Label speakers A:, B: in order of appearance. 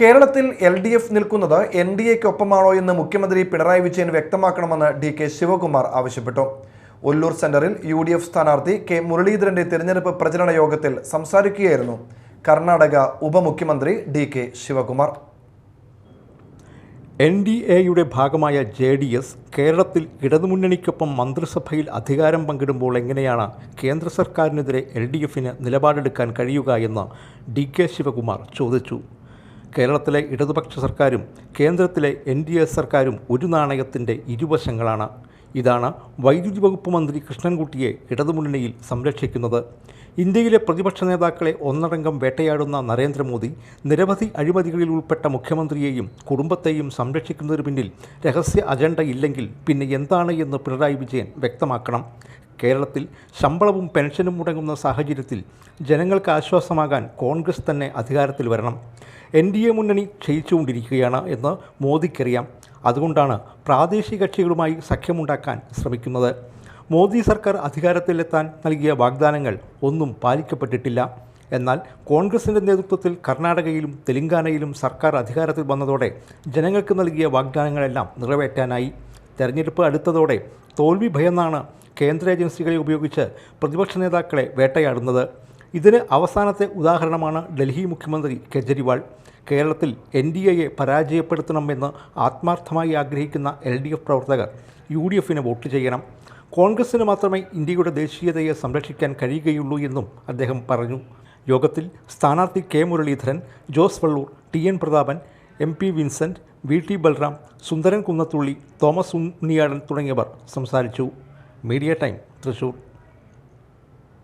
A: കേരളത്തിൽ L D F നിൽക്കുന്നത് N D എക്കൊപ്പമാണോ എന്ന് മുഖ്യമന്ത്രി പിണറായി വിജയൻ വ്യക്തമാക്കണമെന്ന് ഡി കെ ശിവകുമാർ ആവശ്യപ്പെട്ടു. ഒല്ലൂർ സെന്ററിൽ യു ഡി എഫ് സ്ഥാനാർത്ഥി കെ മുരളീധരന്റെ തിരഞ്ഞെടുപ്പ് പ്രചരണ യോഗത്തിൽ സംസാരിക്കുകയായിരുന്നു കർണാടക ഉപമുഖ്യമന്ത്രി D K Shivakumar.
B: N D എയുടെ ഭാഗമായ ജെ ഡി എസ് കേരളത്തിൽ ഇടതുമുന്നണിക്കൊപ്പം മന്ത്രിസഭയിൽ അധികാരം പങ്കിടുമ്പോൾ എങ്ങനെയാണ് കേന്ദ്ര സർക്കാരിനെതിരെ എൽ ഡി എഫിന് നിലപാടെടുക്കാൻ കഴിയുക എന്ന് ഡി കെ ശിവകുമാർ ചോദിച്ചു. കേരളത്തിലെ ഇടതുപക്ഷ സർക്കാരും കേന്ദ്രത്തിലെ എൻ ഡി എ സർക്കാരും ഒരു നാണയത്തിന്റെ ഇരുവശങ്ങളാണ്. ഇതാണ് വൈദ്യുതി വകുപ്പ് മന്ത്രി കൃഷ്ണൻകുട്ടിയെ ഇടതുമുന്നണിയിൽ സംരക്ഷിക്കുന്നത്. ഇന്ത്യയിലെ പ്രതിപക്ഷ നേതാക്കളെ ഒന്നടങ്കം വേട്ടയാടുന്ന നരേന്ദ്രമോദി നിരവധി അഴിമതികളിൽ ഉൾപ്പെട്ട മുഖ്യമന്ത്രിയെയും കുടുംബത്തെയും സംരക്ഷിക്കുന്നതിന് പിന്നിൽ രഹസ്യ അജണ്ട ഇല്ലെങ്കിൽ പിന്നെ എന്താണ് എന്ന് പിണറായി വിജയൻ വ്യക്തമാക്കണം. കേരളത്തിൽ ശമ്പളവും പെൻഷനും മുടങ്ങുന്ന സാഹചര്യത്തിൽ ജനങ്ങൾക്ക് ആശ്വാസമാകാൻ കോൺഗ്രസ് തന്നെ അധികാരത്തിൽ വരണം. എൻ ഡി എ മുന്നണി ക്ഷയിച്ചുകൊണ്ടിരിക്കുകയാണ് എന്ന് മോദിക്കറിയാം. അതുകൊണ്ടാണ് പ്രാദേശിക കക്ഷികളുമായി സഖ്യമുണ്ടാക്കാൻ ശ്രമിക്കുന്നത്. മോദി സർക്കാർ അധികാരത്തിലെത്താൻ നൽകിയ വാഗ്ദാനങ്ങൾ ഒന്നും പാലിക്കപ്പെട്ടിട്ടില്ല. എന്നാൽ കോൺഗ്രസിന്റെ നേതൃത്വത്തിൽ കർണാടകയിലും തെലങ്കാനയിലും സർക്കാർ അധികാരത്തിൽ വന്നതോടെ ജനങ്ങൾക്ക് നൽകിയ വാഗ്ദാനങ്ങളെല്ലാം നിറവേറ്റാനായി. തെരഞ്ഞെടുപ്പ് അടുത്തതോടെ തോൽവി ഭയന്നാണ് കേന്ദ്ര ഏജൻസികളെ ഉപയോഗിച്ച് പ്രതിപക്ഷ നേതാക്കളെ വേട്ടയാടുന്നത്. ഇതിന് അവസാനത്തെ ഉദാഹരണമാണ് ഡൽഹി മുഖ്യമന്ത്രി കെജ്രിവാൾ. കേരളത്തിൽ എൻ ഡി എയെ പരാജയപ്പെടുത്തണമെന്ന് ആത്മാർത്ഥമായി ആഗ്രഹിക്കുന്ന എൽ ഡി എഫ് പ്രവർത്തകർ യു ഡി എഫിന് വോട്ട് ചെയ്യണം. കോൺഗ്രസിന് മാത്രമേ ഇന്ത്യയുടെ ദേശീയതയെ സംരക്ഷിക്കാൻ കഴിയുകയുള്ളൂ എന്നും അദ്ദേഹം പറഞ്ഞു. യോഗത്തിൽ സ്ഥാനാർത്ഥി K Muraleedharan Jose Vallur T N Prathapan M P Vincent V T Balram Sundaran Kunnathully Thomas Unniyadan തുടങ്ങിയവർ സംസാരിച്ചു. Media time Thrissur